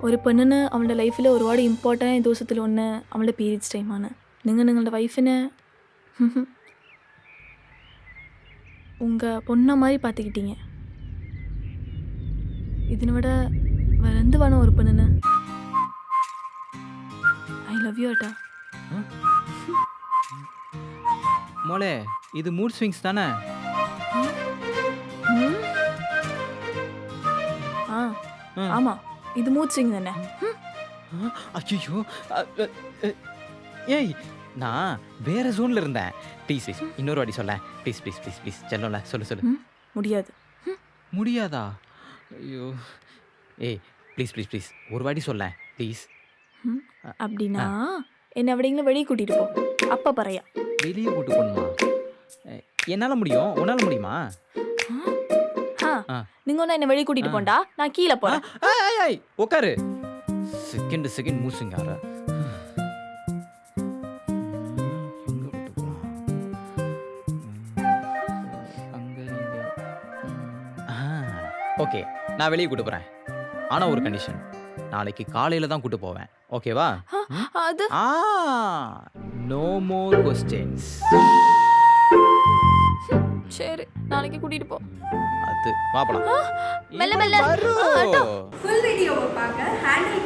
ഒരു പെണ്ണിന് അവളുടെ ലൈഫിൽ ഒരുപാട് ഇമ്പോർട്ടൻ്റ് ആയ ദിവസത്തിൽ ഒന്ന് അവളുടെ പീരീഡ്സ് ടൈമാണ് നിങ്ങൾ നിങ്ങളുടെ വൈഫിനെ உங்கள் பொண்ணை மாதிரி பார்த்துக்கிட்டீங்க ഇതിനെ விட வேற എന്ത് വേണം ഒരു പെണ്ണിന് ഐ ലവ് യു ഏട്ടാ மோளே இது மூட் ஸ்விங்ஸ் தானே ம்? ആ இது மூச்சுங்க தானே? ஐயோ ஏய் நான் வேற ஜோன்ல இருந்தேன். ப்ளீஸ் ப்ளீஸ் இன்னொரு வாட்டி சொல்ல ப்ளீஸ் ப்ளீஸ் ப்ளீஸ் ப்ளீஸ் செல்லல சொல்லு சொல்லு. முடியாது. முடியாதா? ஐயோ. ஏய் ப்ளீஸ் ப்ளீஸ் ப்ளீஸ் ஒரு வாட்டி சொல்ல ப்ளீஸ் அப்படின்னா என்ன அப்படிங்களா வெளியே கூட்டிட்டு போ. அப்பா பறையா. வெளியே கூட்டு போகணுமா என்னால் முடியும்? உன்னால் முடியுமா? நீங்க ஒன்று என்னை வெளியே கூட்டிட்டு. போண்டா? நான் கீழே போறேன். ஏய், ஏய், ஏய், உட்காரு செகண்ட் செகண்ட் மூசுங்கார எங்க கூட்டு போலாம்? அங்க, இங்க. ஆ, ஓகே நான் வெளியே கூட்டு போறேன். ஆனா ஒரு கண்டிஷன் நாளைக்கு காலையில தான் கூட்டு போவேன். ஓகேவா? அது? ஆ நோ மோர் கொஸ்டின்ஸ் சரி நாளைக்கு கூட்டிட்டு போ. அது வாப்பலாம் மெல்ல, மெல்ல. ஃபுல் வீடியோவை பார்க்க ஹேண்டில்